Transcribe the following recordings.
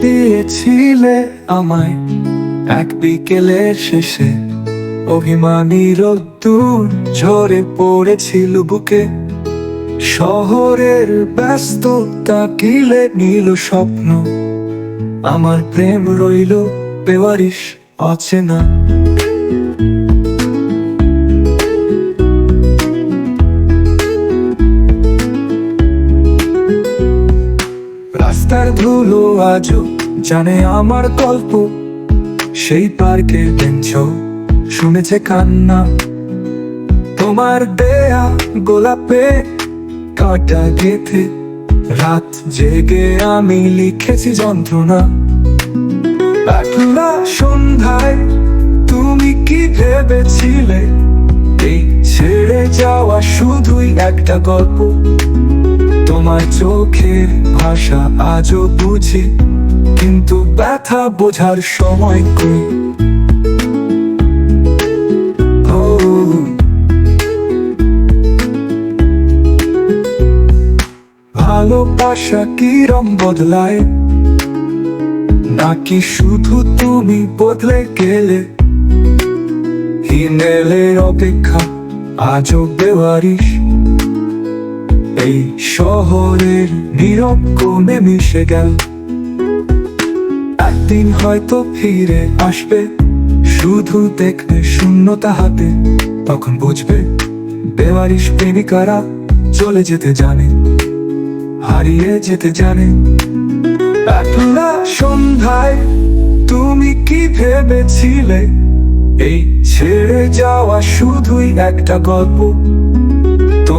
দিয়েছিলে আমায় এক বিকেলের শেষে। অভিমানী রোদ্দুর ঝরে পড়েছিল বুকে। শহরের ব্যস্ত তাকিলে নিল স্বপ্ন। আমার প্রেম রইল, বেওয়ারিশ, অচেনা। রাস্তার ধুলো আজও জানে আমার গল্প। সেই পার্কে বেঞ্চ, শুনেছে কান্না। তোমার দেয়া গোলাপে কাটা গেথে, রাত জেগে আমি লিখেছি যন্ত্রণা। একলা সন্ধ্যায় তুমি কি ভেবেছিলে? এই ছেড়ে যাওয়া শুধুই একটা গল্প। তোমার চোখের ভাষা আজও বুঝি, কিন্তু ব্যথা বোঝার সময় কই? ভালোবাসা কি রং বদলায়? নাকি শুধু তুমি বদলে গেলে? হিমেলের অপেক্ষা আজও বেওয়ারিশ। এই শহরের নীরব কোণে মিশে গেল। একদিন হয়তো ফিরে আসবে, শুধু দেখবে শূন্যতা হাতে। তখন বুঝবে, বেওয়ারিশ প্রেমিকারা চলে যেতে জানে, হারিয়ে যেতে জানে। একলা সন্ধ্যায় তুমি কি ভেবেছিলে? এই ছেড়ে যাওয়া শুধুই একটা গল্প।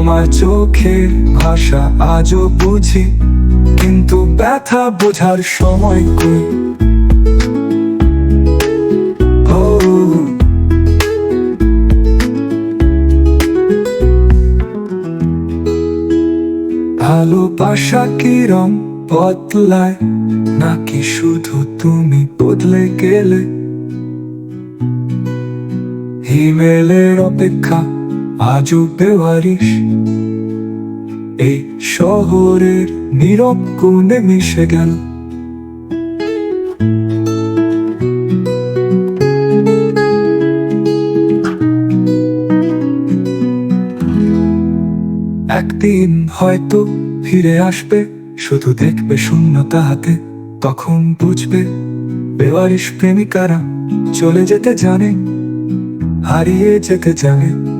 তোমার চোখের ভাষা আজও বুঝি, কিন্তু ব্যথা বোঝার সময় কই? ভালোবাসা কি রং বদলায়, নাকি শুধু তুমি বদলে গেলে? হিমেলের অপেক্ষা আজও বেওয়ারিশ এই শহরের নীরব কোণে মিশে গেল। একদিন হয়তো ফিরে আসবে, শুধু দেখবে শূন্যতা হাতে, তখন বুঝবে বেওয়ারিশ প্রেমিকারা চলে যেতে জানে, হারিয়ে যেতে জানে।